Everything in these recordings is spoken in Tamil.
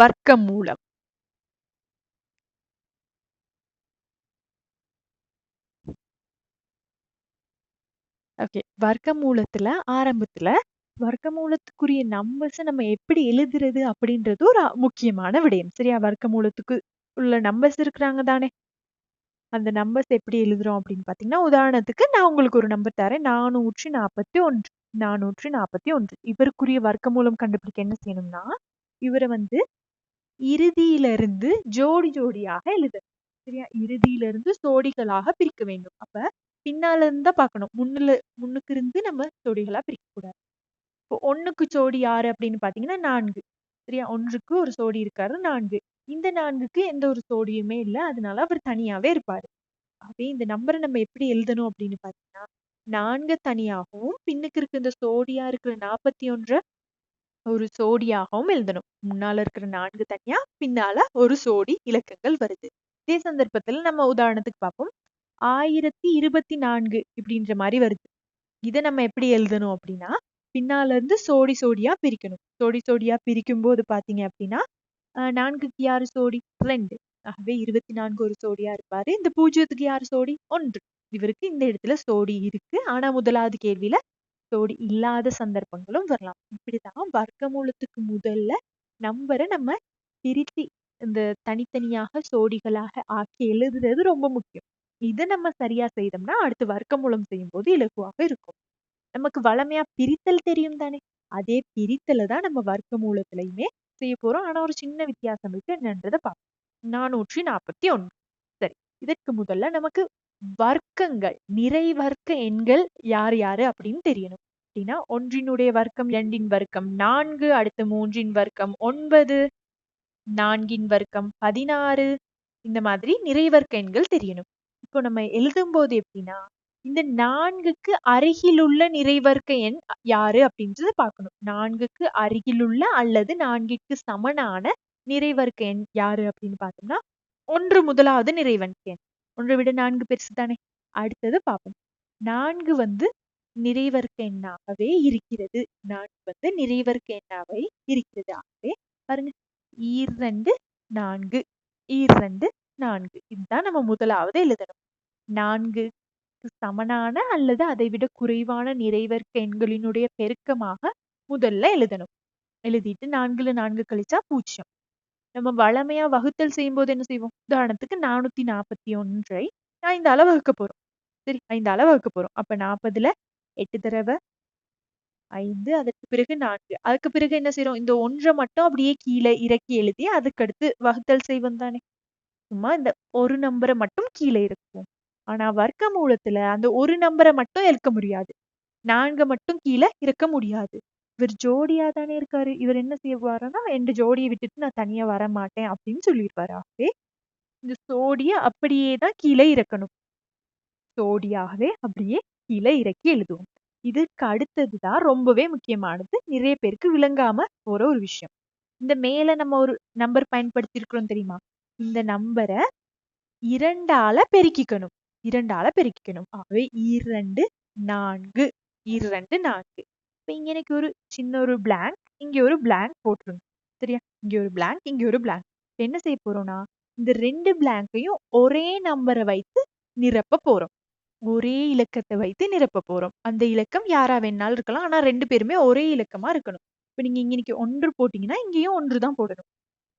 வர்க்க மூலம். ஓகே வர்க்கமூலத்துல ஆரம்பத்துல வர்க்கமூலத்துக்குரிய நம்பர்ஸ நம்ம எப்படி எழுதுறது அப்படின்றது ஒரு முக்கியமான விடயம். சரியா? வர்க்கமூலத்துக்கு உள்ள நம்பர்ஸ் இருக்கிறாங்க தானே? அந்த நம்பர்ஸ் எப்படி எழுதுறோம் அப்படின்னு பாத்தீங்கன்னா உதாரணத்துக்கு நான் உங்களுக்கு ஒரு நம்பர் தரேன். நானூற்றி நாற்பத்தி ஒன்று. நானூற்றி நாற்பத்தி ஒன்று. இவருக்குரிய வர்க்கமூலம் கண்டுபிடிக்க என்ன செய்யணும்னா இவரை வந்து இறுதியில இருந்து ஜோடி ஜோடியாக எழுதணும். சரியா? இறுதியில இருந்து சோடிகளாக பிரிக்க வேண்டும். அப்ப பின்னால இருந்து தான் பார்க்கணும். முன்னுல முன்னுக்கு இருந்து நம்ம ஜோடிகளா பிரிக்க கூடாது இப்போ ஒண்ணுக்கு ஜோடி யாரு அப்படின்னு பாத்தீங்கன்னா நான்கு. சரியா? ஒன்றுக்கு ஒரு சோடி இருக்காரு நான்கு. இந்த நான்குக்கு எந்த ஒரு சோடியுமே இல்ல. அதனால அவர் தனியாவே இருப்பாரு. ஆகவே இந்த நம்பரை நம்ம எப்படி எழுதணும் அப்படின்னு பாத்தீங்கன்னா நான்கு தனியாகவும் பின்னுக்கு இருக்க இந்த சோடியா இருக்கிற நாற்பத்தி ஒன்ற ஒரு சோடியாகவும் எழுதணும். முன்னால இருக்கிற நான்கு தனியா பின்னால ஒரு சோடி இலக்கங்கள் வருது. இதே சந்தர்ப்பத்துல நம்ம உதாரணத்துக்கு பார்ப்போம். ஆயிரத்தி இருபத்தி நான்கு இப்படின்ற மாதிரி வருது. இதை நம்ம எப்படி எழுதணும் அப்படின்னா பின்னால இருந்து சோடி சோடியா பிரிக்கணும். சோடி சோடியா பிரிக்கும் போது பாத்தீங்க அப்படின்னா நான்குக்கு யாரு சோடி? ரெண்டு. ஆகவே இருபத்தி நான்கு ஒரு சோடியா இருப்பாரு. இந்த பூஜ்ஜியத்துக்கு யாரு சோடி? ஒன்று. இவருக்கு இந்த இடத்துல சோடி இருக்கு. ஆனா முதலாவது கேள்வியில சோடி இல்லாத சந்தர்ப்பங்களும் வரலாம். இப்படிதான் வர்க்கமூலத்துக்கு முதல்ல நம்பரை நம்ம பிரித்து இந்த தனித்தனியாக சோடிகளாக ஆக்கி எழுதுறது ரொம்ப முக்கியம். இதை நம்ம சரியா செய்தோம்னா அடுத்து வர்க்கமூலம் செய்யும் போது இலகுவாக இருக்கும். நமக்கு வளமையா பிரித்தல் தெரியும் தானே? அதே பிரித்தலை தான் நம்ம வர்க்கமூலத்திலையுமே செய்ய போறோம். ஆனா ஒரு சின்ன வித்தியாசம் இருக்கு. என்னன்றதை பார்ப்போம். நானூற்றி நாற்பத்தி ஒன்று. சரி இதற்கு முதல்ல நமக்கு வர்க்கங்கள் நிறை வர்க்க எண்கள் யார் யாரு அப்படின்னு தெரியணும். அப்படின்னா ஒன்றினுடைய வர்க்கம் இரண்டின் வர்க்கம் நான்கு அடுத்து மூன்றின் வர்க்கம் ஒன்பது நான்கின் வர்க்கம் பதினாறு இந்த மாதிரி நிறை வர்க்க எண்கள் தெரியணும். இப்போ நம்ம எழுதும் போது எப்படின்னா இந்த நான்குக்கு அருகிலுள்ள நிறைவர்க்க எண் யாரு அப்படின்றத பார்க்கணும். நான்குக்கு அருகிலுள்ள அல்லது நான்கிற்கு சமனான நிறைவர்க்க எண் யாரு அப்படின்னு பார்த்தோம்னா ஒன்று முதலாவது நிறைவர்க்க எண். ஒன்றை விட நான்கு பெருசு தானே? அடுத்தது பார்ப்போம் நான்கு வந்து நிறைவர்க்க எண்ணாகவே இருக்கிறது. நான்கு வந்து நிறைவர்க்க எண்ணாகவே இருக்கிறது. ஆகவே பாருங்க. ஈரண்டு நான்கு. ஈரண்டு நான்கு. இதுதான் நம்ம முதலாவது எழுதணும். நான்கு சமனான அல்லது அதை விட குறைவான நிறைவர்க்க எண்களினுடைய பெருக்கமாக முதல்ல எழுதணும். எழுதிட்டு நான்குல நான்கு கழிச்சா பூஜ்ஜியம். நம்ம வளமையா வகுத்தல் செய்யும் போது என்ன செய்வோம்? உதாரணத்துக்கு நானூத்தி நாற்பத்தி ஒன்றை ஐந்தால வகுக்க போறோம். சரி ஐந்தால வகுக்க போறோம். அப்ப நாற்பதுல எட்டு தடவை ஐந்து அதற்கு பிறகு நான்கு. அதுக்கு பிறகு என்ன செய்யறோம் இந்த ஒன்றை மட்டும் அப்படியே கீழே இறக்கி எழுதி அதுக்கடுத்து வகுத்தல் செய்வோம் தானே? சும்மா இந்த ஒரு நம்பரை மட்டும் கீழே இருக்கும் ஆனா வர்க்க மூலத்துல அந்த ஒரு நம்பரை மட்டும் இறக்க முடியாது. நான்கு மட்டும் கீழே இறக்க முடியாது. இவர் ஜோடியா தானே இருக்காரு. இவர் என்ன செய்வாருன்னா என் ஜோடியை விட்டுட்டு நான் தனியா வர மாட்டேன் அப்படின்னு சொல்லியிருப்பாரு ஆகவே இந்த சோடிய அப்படியே தான் கீழே இறக்கணும். சோடியாகவே அப்படியே கீழே இறக்கி எழுதுவோம். இதுக்கு அடுத்ததுதான் ரொம்பவே முக்கியமானது. நிறைய பேருக்கு விளங்காம போற ஒரு விஷயம். இந்த மேல நம்ம ஒரு நம்பர் பயன்படுத்தியிருக்கிறோம் தெரியுமா? இந்த நம்பரை இரண்டால பெருக்கிக்கணும். இரண்டால பெருக்கிக்கணும். ஆகவே இரண்டு நான்கு. இரண்டு நான்கு. இப்ப இங்கே எனக்கு ஒரு சின்ன ஒரு பிளாங்க் இங்க ஒரு பிளாங்க் போட்டுருங்க. சரியா? இங்க ஒரு பிளாங்க் இங்க ஒரு பிளாங்க் என்ன செய்ய போறோம்னா இந்த ரெண்டு பிளாங்கையும் ஒரே நம்பரை வைத்து நிரப்ப போறோம். ஒரே இலக்கத்தை வைத்து நிரப்ப போறோம். அந்த இலக்கம் யாரா வேணாலும் இருக்கலாம். ஆனா ரெண்டு பேருமே ஒரே இலக்கமா இருக்கணும். இப்ப நீங்க இங்க இன்னைக்கு ஒன்று போட்டீங்கன்னா இங்கேயும் ஒன்று தான் போடணும்.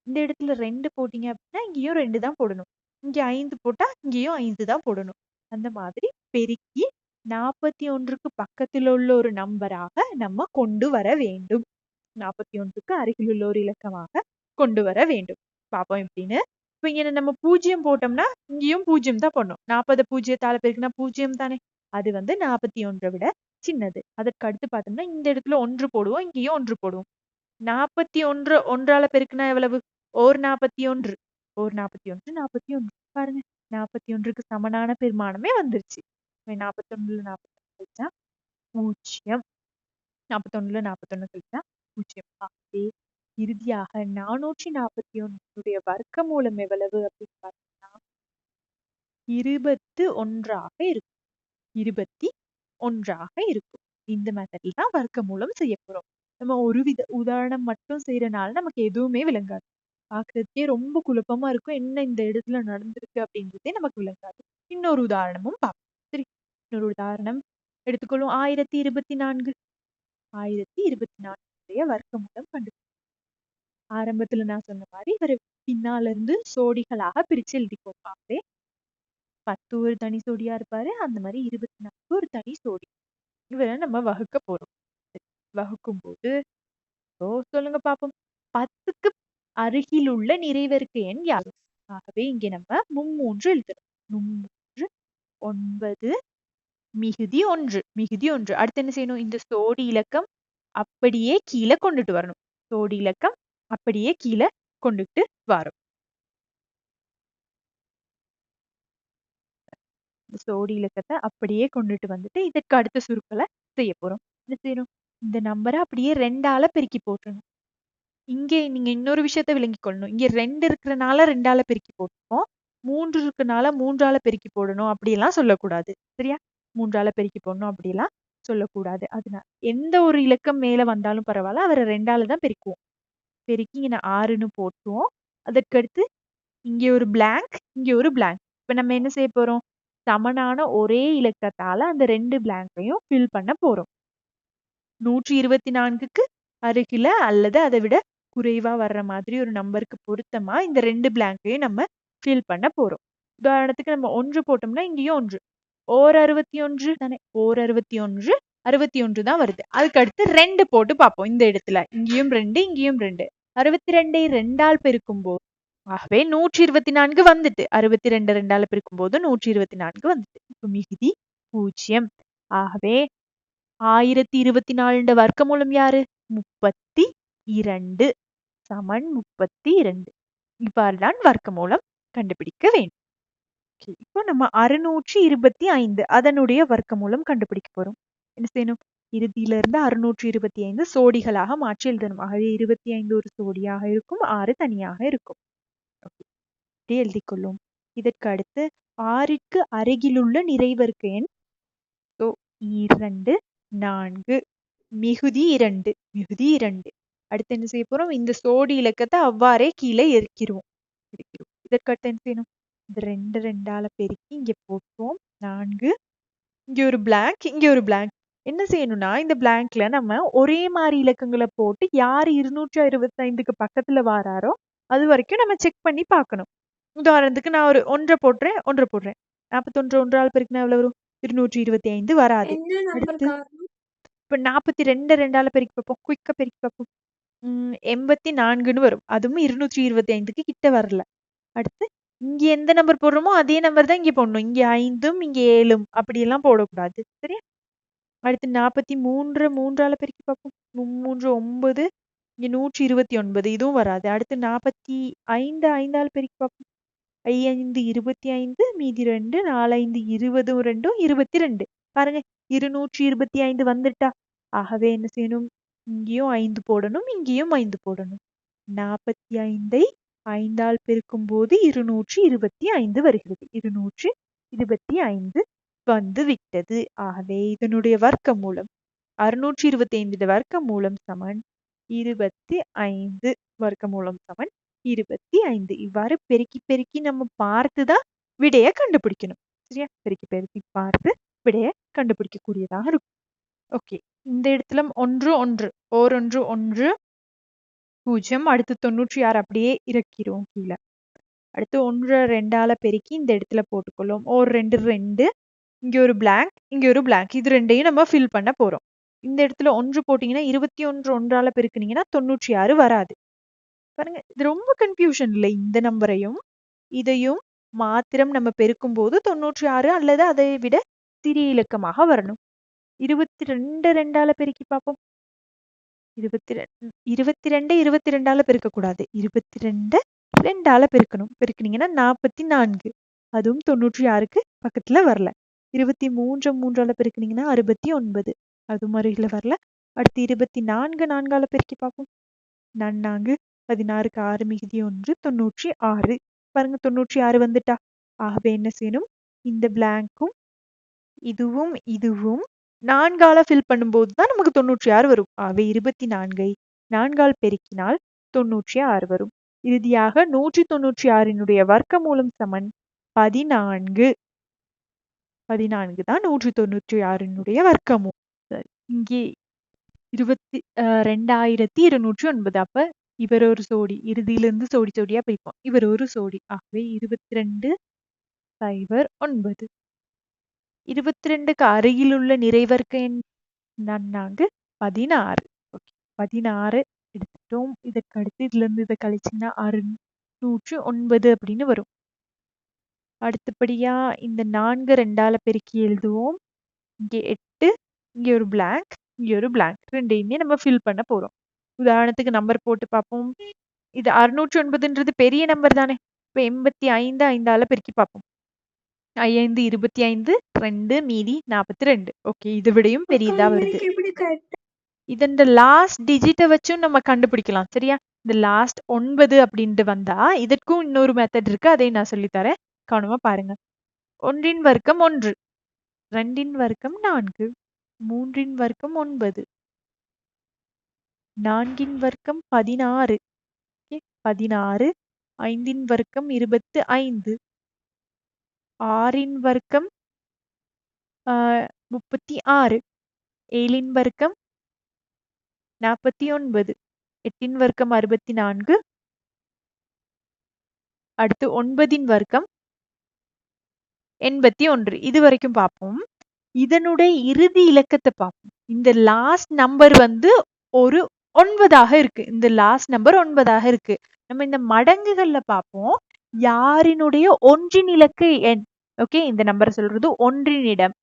இந்த இடத்துல ரெண்டு போட்டீங்க அப்படின்னா இங்கேயும் ரெண்டு தான் போடணும். இங்க ஐந்து போட்டா இங்கேயும் ஐந்து தான் போடணும். அந்த மாதிரி பெருக்கி நாற்பத்தி ஒன்றுக்கு பக்கத்தில் உள்ள ஒரு நம்பராக நம்ம கொண்டு வர வேண்டும். நாற்பத்தி ஒன்றுக்கு அருகில் உள்ள ஒரு இலக்கமாக கொண்டு வர வேண்டும். பார்ப்போம் எப்படின்னு? இப்போ இங்க நம்ம பூஜ்ஜியம் போட்டோம்னா இங்கேயும் பூஜ்ஜியம் தான் போடணும் நாற்பது பூஜ்ஜியத்தால பெருக்குனா பூஜ்ஜியம் தானே? அது வந்து நாற்பத்தி ஒன்றை விட சின்னது. அதற்கு அடுத்து பார்த்தோம்னா இந்த இடத்துல ஒன்று போடுவோம் இங்கேயும் ஒன்று போடுவோம். நாற்பத்தி ஒன்று ஒன்றால பெருக்குனா எவ்வளவு? ஓர் நாற்பத்தி ஒன்று ஓர் நாற்பத்தி ஒன்று நாற்பத்தி ஒன்று பாருங்க நாற்பத்தி ஒன்றுக்கு சமனான பெருமானமே வந்துருச்சு. நாற்பத்தி நாற்பத்தொன்னு நாற்பத்தி கழிச்சா பூஜ்ஜியம் நாற்பத்தொன்னுல நாற்பத்தொன்னு கழிச்சா பூஜ்ஜியம் ஆகவே இறுதியாக நானூற்றி நாற்பத்தி ஒன்னுடைய வர்க்க மூலம் எவ்வளவு அப்படின்னு பார்த்தீங்கன்னா இருபத்து ஒன்றாக இருக்கும் இருபத்தி ஒன்றாக இருக்கும் இந்த மெத்தடில் தான் வர்க்க மூலம் செய்ய போறோம் நம்ம ஒரு வித உதாரணம் மட்டும் செய்யறனால நமக்கு எதுவுமே விளங்காது. பார்க்கறதுக்கே ரொம்ப குழப்பமா இருக்கும். என்ன இந்த இடத்துல நடந்திருக்கு அப்படின்றதே நமக்கு விளங்காது. இன்னொரு உதாரணமும் பார்ப்போம். இன்னொரு உதாரணம் எடுத்துக்கொள்வோம். 1024 1024 உடைய வர்க்கமூலம் கண்டு ஆரம்பத்துல நான் சொன்ன மாதிரி இவர் பின்னால இருந்து சோடிகளாக பிரிச்சு எழுதிக்கோங்க. ஆகவே 10 ஒரு தனி சோடியா இருப்பாரு. அந்த மாதிரி 24 ஒரு தனி சோடி. இவரை நம்ம வகுக்க போறோம். வகுக்கும் போது ஓ சொல்லுங்க பார்ப்போம். 10க்கு அருகிலுள்ள நிறைவெருக்கு எண் யாரு ஆகவே இங்கே நம்ம மும்மூன்று எழுதணும். மும்மூன்று ஒன்பது மிகுதி ஒன்று மிகுதி ஒன்று. அடுத்து என்ன செய்யணும்? இந்த சோடி இலக்கம் அப்படியே கீழே கொண்டுட்டு வரணும். சோடி இலக்கம் அப்படியே கீழே கொண்டுட்டு வரும். சோடி இலக்கத்தை அப்படியே கொண்டுட்டு வந்துட்டு இதற்கு அடுத்த சுருக்களை செய்ய போறோம். என்ன செய்யணும்? இந்த நம்பரை அப்படியே ரெண்டால பெருக்கி போட்டுணும் இங்கே நீங்க இன்னொரு விஷயத்த விளங்கிக் கொள்ளணும். இங்க ரெண்டு இருக்கிறனால ரெண்டால பெருக்கி போட்டுப்போம் மூன்று இருக்கனால மூன்றால பெருக்கி போடணும். அப்படியெல்லாம் சொல்லக்கூடாது. சரியா? மூன்றால பெருக்கி போடணும் அப்படிலாம் சொல்லக்கூடாது. அதனால எந்த ஒரு இலக்கம் மேல வந்தாலும் பரவாயில்ல அவரை ரெண்டால தான் பெருக்குவோம். பெருக்கி இங்க ஆறுன்னு போட்டுருவோம். அதற்கடுத்து இங்கே ஒரு பிளாங்க் இங்கே ஒரு பிளாங்க் இப்ப நம்ம என்ன செய்ய போறோம்? சமனான ஒரே இலக்கத்தால அந்த ரெண்டு பிளாங்கையும் ஃபில் பண்ண போறோம். நூற்றி இருபத்தி நான்குக்கு அருகில அல்லது அதை விட குறைவா வர்ற மாதிரி ஒரு நம்பருக்கு பொருத்தமா இந்த ரெண்டு பிளாங்கையும் நம்ம ஃபில் பண்ண போறோம். உதாரணத்துக்கு நம்ம ஒன்று போட்டோம்னா இங்கேயும் ஒன்று. ஓர் அறுபத்தி ஒன்று தானே? ஓர் அறுபத்தி ஒன்று அறுபத்தி ஒன்று தான் வருது. அதுக்கு அடுத்து ரெண்டு போட்டு பார்ப்போம் இந்த இடத்துல. இங்கேயும் ரெண்டு இங்கேயும் ரெண்டு. அறுபத்தி ரெண்டை ரெண்டால் பெருக்கும் போது ஆகவே நூற்றி இருபத்தி நான்கு வந்துட்டு. அறுபத்தி ரெண்டு ரெண்டால பெருக்கும் போது நூற்றி இருபத்தி நான்கு வந்துட்டு. இப்ப மிகுதி பூஜ்ஜியம் ஆகவே ஆயிரத்தி இருபத்தி நாலுன்ற வர்க்கமூலம் யாரு? முப்பத்தி இரண்டு சமன் முப்பத்தி இரண்டு இவ்வாறுதான் வர்க்கமூலம் கண்டுபிடிக்க வேண்டும். இப்போ நம்ம அறுநூற்றி இருபத்தி ஐந்து அதனுடைய வர்க்கமூலம் கண்டுபிடிக்க போறோம். என்ன செய்யணும்? இறுதியில இருந்து அறுநூற்றி இருபத்தி ஐந்து சோடிகளாக மாற்றி எழுதணும். ஆகவே இருபத்தி ஐந்து ஒரு சோடியாக இருக்கும் ஆறு தனியாக இருக்கும். இப்படி எழுதி கொள்ளும். இதற்கு அடுத்து ஆறிற்கு அருகிலுள்ள நிறைவர்க்கு எண்? இரண்டு நான்கு. மிகுதி இரண்டு. மிகுதி இரண்டு. அடுத்து என்ன செய்ய போறோம்? இந்த சோடி இலக்கத்தை அவ்வாறே கீழே இறக்கிடுவோம் இதற்கு அடுத்து என்ன செய்யணும்? இந்த ரெண்டு ரெண்டால பெருக்கி இங்க போட்டுவோம் நான்கு. இங்க ஒரு பிளாங்க் இங்க ஒரு பிளாங்க் என்ன செய்யணும்னா இந்த பிளாங்க்ல நம்ம ஒரே மாதிரி இலக்கங்களை போட்டு யார் இருநூற்றி அறுபத்தி ஐந்துக்கு பக்கத்துல வாராரோ அது வரைக்கும் நம்ம செக் பண்ணி பார்க்கணும். உதாரணத்துக்கு நான் ஒரு ஒன்றை போடுறேன் ஒன்றை போடுறேன். நாற்பத்தொன்று ஒன்றால் பெருக்கினா எவ்வளவு வரும்? இருநூற்றி இருபத்தி ஐந்து வராது அடுத்து இப்ப நாற்பத்தி ரெண்டு ரெண்டால பெருக்கி பார்ப்போம் குயிக்கா பெருக்கி பார்ப்போம். எண்பத்தி நான்குன்னு வரும். அதுவும் இருநூற்றி இருபத்தி ஐந்துக்கு கிட்ட வரல. அடுத்து இங்க எந்த நம்பர் போடுறோமோ அதே நம்பர் தான் இங்க போடணும். இங்க ஐந்தும் இங்க ஏழும் அப்படியெல்லாம் போடக்கூடாது. சரியா? அடுத்து நாற்பத்தி மூன்று மூன்றால பெருக்கி பார்ப்போம். மூன்று ஒன்பது இங்க நூற்றி இருபத்தி ஒன்பது இதுவும் வராது. அடுத்து நாற்பத்தி ஐந்து ஐந்தால பெருக்கி பார்ப்போம். ஐந்து இருபத்தி ஐந்து மீதி ரெண்டு நாலஞ்சு இருபதும் ரெண்டும் இருபத்தி ரெண்டு. பாருங்க இருநூற்றி இருபத்தி ஐந்து வந்துட்டா. ஆகவே என்ன செய்யணும்? இங்கேயும் ஐந்து போடணும் இங்கேயும் ஐந்து போடணும். நாற்பத்தி ஐந்தை ஐந்தால் பெருக்கும் போது இருநூற்றி இருபத்தி ஐந்து வருகிறது. இருநூற்றி இருபத்தி ஐந்து வந்து விட்டது. ஆகவே இதனுடைய வர்க்க மூலம் அறுநூற்றி இருபத்தி ஐந்து வர்க்க மூலம் சமன் இருபத்தி ஐந்து வர்க்க மூலம் சமன் இருபத்தி ஐந்து. இவ்வாறு பெருக்கி பெருக்கி நம்ம பார்த்துதான் விடைய கண்டுபிடிக்கணும். சரியா? பெருக்கி பெருக்கி பார்த்து விடைய கண்டுபிடிக்கக்கூடியதாக இருக்கும். ஓகே. இந்த இடத்துல ஒன்று ஒன்று. ஓரொன்று ஒன்று. பூஜ்ஜியம் அடுத்து தொண்ணூற்றி ஆறு அப்படியே இறக்கிடுவோம் கீழே. அடுத்து ஒன்று ரெண்டால பெருக்கி இந்த இடத்துல போட்டுக்கொள்ளும் ஒரு ரெண்டு ரெண்டு. இங்க ஒரு பிளாங்க் இங்க ஒரு பிளாங்க் இது ரெண்டையும் நம்ம ஃபில் பண்ண போறோம். இந்த இடத்துல ஒன்று போட்டீங்கன்னா இருபத்தி ஒன்று ஒன்றால பெருக்குனீங்கன்னா தொண்ணூற்றி ஆறு வராது. பாருங்க இது ரொம்ப கன்ஃபியூஷன் இல்லை இந்த நம்பரையும் இதையும் மாத்திரம் நம்ம பெருக்கும் போது தொண்ணூற்றி ஆறு அல்லது அதை விட சிறிய இலக்கமாக வரணும். இருபத்தி ரெண்டு ரெண்டால பெருக்கி பார்ப்போம். இருபத்தி ரெண்டு இருபத்தி ரெண்டு இருபத்தி ரெண்டால பெருக்கக்கூடாது. இருபத்தி ரெண்டு ரெண்டால பெருக்கணும். பெருக்குனீங்கன்னா நாற்பத்தி நான்கு அதுவும் தொண்ணூற்றி ஆறுக்கு பக்கத்துல வரல. இருபத்தி மூன்று மூன்றால பெருக்குனீங்கன்னா அறுபத்தி ஒன்பது அதுவும் அருகில வரல. அடுத்து இருபத்தி நான்கு நான்கால பெருக்கி பார்ப்போம். நன்னாங்கு பதினாறுக்கு ஆறு மிகுதி ஒன்று தொண்ணூற்றி ஆறு பாருங்க தொண்ணூற்றி ஆறு வந்துட்டா. ஆகவே என்ன செய்யணும்? இந்த பிளாங்க்கும் இதுவும் இதுவும் நான்கால ஃபில் பண்ணும்போது தான் நமக்கு தொண்ணூற்றி ஆறு வரும். ஆகவே இருபத்தி நான்கை நான்கால் பெருக்கினால் தொண்ணூற்றி ஆறு வரும். இறுதியாக நூற்றி தொண்ணூற்றி ஆறினுடைய வர்க்க மூலம் சமன் பதினான்கு. பதினான்கு தான் நூற்றி தொண்ணூற்றி ஆறினுடைய வர்க்கமும் இங்கே இருபத்தி ரெண்டாயிரத்தி இருநூற்றி ஒன்பது. அப்ப இவர் ஒரு சோடி இறுதியிலிருந்து சோடி சோடியா பிரிப்போம். இவர் ஒரு சோடி. ஆகவே இருபத்தி ரெண்டு சைபர் ஒன்பது. இருபத்தி ரெண்டுக்கு அருகிலுள்ள நிறைவர்க்க எண் பதினாறு. ஓகே பதினாறு எடுத்துட்டோம். இதுக்கு அடுத்து இதுல இருந்து இதை கழிச்சிங்கன்னா அறுநூற்று ஒன்பது அப்படின்னு வரும். அடுத்தபடியா இந்த நான்கு ரெண்டால பெருக்கி எழுதுவோம். இங்கே எட்டு இங்கே ஒரு பிளாங்க் இங்கே ஒரு பிளாங்க் ரெண்டையுமே நம்ம ஃபில் பண்ண போறோம். உதாரணத்துக்கு நம்பர் போட்டு பார்ப்போம். இது அறுநூற்றி ஒன்பதுன்றது பெரிய நம்பர் தானே. இப்போ எண்பத்தி ஐந்து ஐந்தால பெருக்கி பார்ப்போம். ஐந்து இருபத்தி ஐந்து ரெண்டு மீதி நாற்பத்தி ரெண்டு. ஓகே இதை விடையும் பெரியதா வருது. இதன் லாஸ்ட் டிஜிட்டை வச்சும் நம்ம கண்டுபிடிக்கலாம் சரியா? இந்த லாஸ்ட் ஒன்பது அப்படின்ட்டு வந்தா இதற்கும் இன்னொரு மெத்தட் இருக்கு அதை நான் சொல்லித்தரேன். கவனமா பாருங்க. ஒன்றின் வர்க்கம் ஒன்று ரெண்டின் வர்க்கம் நான்கு மூன்றின் வர்க்கம் ஒன்பது நான்கின் வர்க்கம் பதினாறு பதினாறு ஐந்தின் வர்க்கம் இருபத்து ஐந்து ஆறின் வர்க்கம் முப்பத்தி ஆறு ஏழின் வர்க்கம் நாற்பத்தி ஒன்பது எட்டின் வர்க்கம் அறுபத்தி நான்கு அடுத்து ஒன்பதின் வர்க்கம் எண்பத்தி ஒன்று இது வரைக்கும் பார்ப்போம். இதனுடைய இறுதி இலக்கத்தை பார்ப்போம். இந்த லாஸ்ட் நம்பர் வந்து ஒரு ஒன்பதாக இருக்கு. இந்த லாஸ்ட் நம்பர் ஒன்பதாக இருக்கு. நம்ம இந்த மடங்குகள்ல பார்ப்போம். யாரினுடைய ஒன்றின் இலக்கு எண்? ஓகே இந்த நம்பர் சொல்றது ஒன்றினிடம்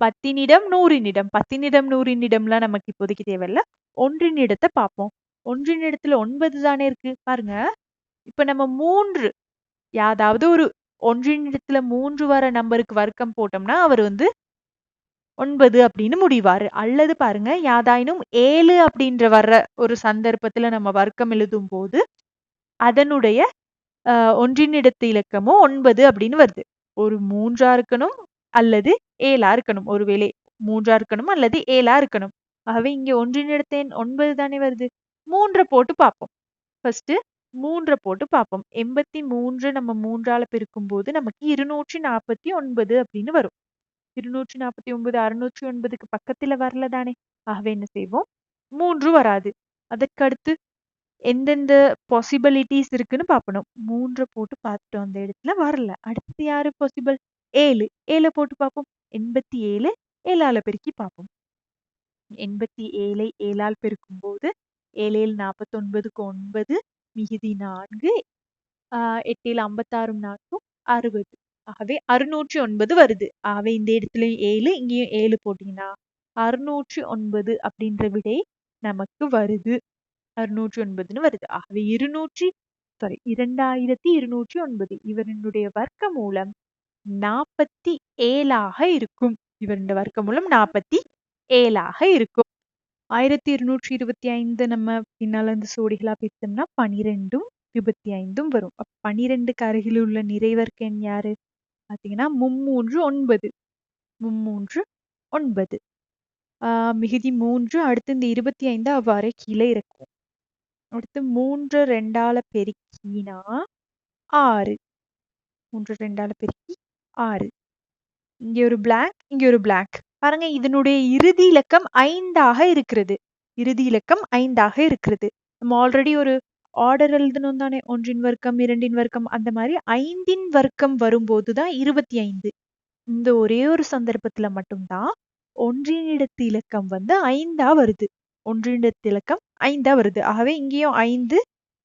பத்தினிடம் நூறினிடம் பத்தினிடம் நூறினிடம்லாம் நமக்கு இப்போதைக்கு தேவையில்ல. ஒன்றினிடத்தை பார்ப்போம். ஒன்றினிடத்துல ஒன்பது தானே இருக்கு? பாருங்க. இப்ப நம்ம மூன்று யாதாவது ஒரு ஒன்றினிடத்துல மூன்று வர நம்பருக்கு வர்க்கம் போட்டோம்னா அவர் வந்து ஒன்பது அப்படின்னு முடிவாரு. அல்லது பாருங்க யாதாயினும் ஏழு அப்படின்ற வர்ற ஒரு சந்தர்ப்பத்துல நம்ம வர்க்கம் எழுதும் போது அதனுடைய ஒன்றினிடத்து இலக்கமும் ஒன்பது அப்படின்னு வருது. ஒரு மூன்றா இருக்கணும் அல்லது ஏழா இருக்கணும். ஒருவேளை மூன்றா இருக்கணும் அல்லது ஏழா இருக்கணும். ஆகவே இங்க ஒன்றினிடத்த ஒன்பது தானே வருது. மூன்றை போட்டு பார்ப்போம். ஃபர்ஸ்ட் மூன்றை போட்டு பார்ப்போம். எண்பத்தி மூன்று நம்ம மூன்றால பெருக்கும் போது நமக்கு இருநூற்றி நாற்பத்தி ஒன்பது அப்படின்னு வரும். இருநூற்றி நாற்பத்தி ஒன்பது அறுநூற்றி ஒன்பதுக்கு பக்கத்துல வரல தானே. ஆகவே என்ன செய்வோம்? மூன்று வராது. அதற்கடுத்து எந்தெந்த பாசிபிலிட்டிஸ் இருக்குன்னு பார்க்கணும். மூன்றை போட்டு பார்த்துட்டோம் அந்த இடத்துல வரல. அடுத்து யாரு பாசிபிள் ஏழு. ஏழை போட்டு பார்ப்போம். எண்பத்தி ஏழு ஏழால பெருக்கி பார்ப்போம். எண்பத்தி ஏழை ஏழால் பெருக்கும் போது ஏழு ஏழு நாற்பத்தொன்பதுக்கு ஒன்பது மிகுதி நான்கு ஆஹ் எட்டில் ஐம்பத்தாறும் நான்கும் அறுபது. ஆகவே அறுநூற்றி ஒன்பது வருது. ஆகவே இந்த இடத்துலயும் ஏழு இங்கேயும் ஏழு போட்டீங்கன்னா அறுநூற்றி ஒன்பது அப்படின்ற விடை நமக்கு வருது. அறுநூற்றி ஒன்பதுன்னு வருது. ஆகவே இருநூற்றி சாரி இரண்டாயிரத்தி இருநூற்றி ஒன்பது இவரினுடைய வர்க்க மூலம் நாற்பத்தி ஏழாக இருக்கும். இவருடைய வர்க்க மூலம் நாற்பத்தி ஏழாக இருக்கும். ஆயிரத்தி இருநூற்றி இருபத்தி ஐந்து நம்ம பின்னால இருந்து சோடிகளா பிரித்தோம்னா பனிரெண்டும் இருபத்தி ஐந்தும் வரும். பனிரெண்டுக்கு அருகில் உள்ள நிறைவர்க்க எண் யாரு? பாத்தீங்கன்னா மும்மூன்று ஒன்பது. மும்மூன்று ஒன்பது. ஆஹ் மிகுதி மூன்று அடுத்து இந்த இருபத்தி ஐந்து அவ்வாறே கீழே இருக்கும் அடுத்து மூன்று ரெண்டால பெருக்கினா ஆறு. மூன்று ரெண்டால பெருக்கி ஆறு. இங்க ஒரு பிளாங்க் இங்க ஒரு பிளாங்க் பாருங்க இதனுடைய இறுதி இலக்கம் ஐந்தாக இருக்கிறது. இறுதி இலக்கம் ஐந்தாக இருக்கிறது. நம்ம ஆல்ரெடி ஒரு ஆர்டர் எழுதணும் தானே? ஒன்றின் வர்க்கம் இரண்டின் வர்க்கம் அந்த மாதிரி ஐந்தின் வர்க்கம் வரும்போது தான் இருபத்தி ஐந்து இந்த ஒரே ஒரு சந்தர்ப்பத்துல மட்டும்தான் ஒன்றினிடத்து இலக்கம் வந்து ஐந்தா வருது. ஒன்றினிடத்து இலக்கம் ஐந்தா வருது. ஆகவே இங்கேயும் ஐந்து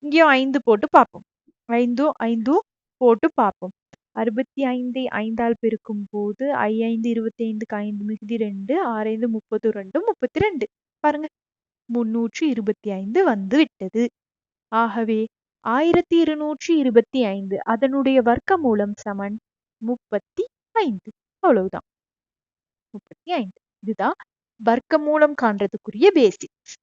இங்கேயும் ஐந்து போட்டு பார்ப்போம். ஐந்தும் ஐந்தும் போட்டு பார்ப்போம். அறுபத்தி ஐந்தை ஐந்தால் பெருக்கும் போது ஐ ஐந்து இருபத்தி ஐந்துக்கு ஐந்து மிகுதி ரெண்டு ஆறு ஐந்து முப்பது ரெண்டு முப்பத்தி ரெண்டு. பாருங்க. முன்னூற்றி இருபத்தி ஐந்து வந்து விட்டது. ஆகவே ஆயிரத்தி இருநூற்றி இருபத்தி ஐந்து அதனுடைய வர்க்க மூலம் சமன். முப்பத்தி ஐந்து. அவ்வளவுதான். முப்பத்தி ஐந்து. இதுதான் வர்க்க மூலம் காண்றதுக்குரிய பேசிக்ஸ்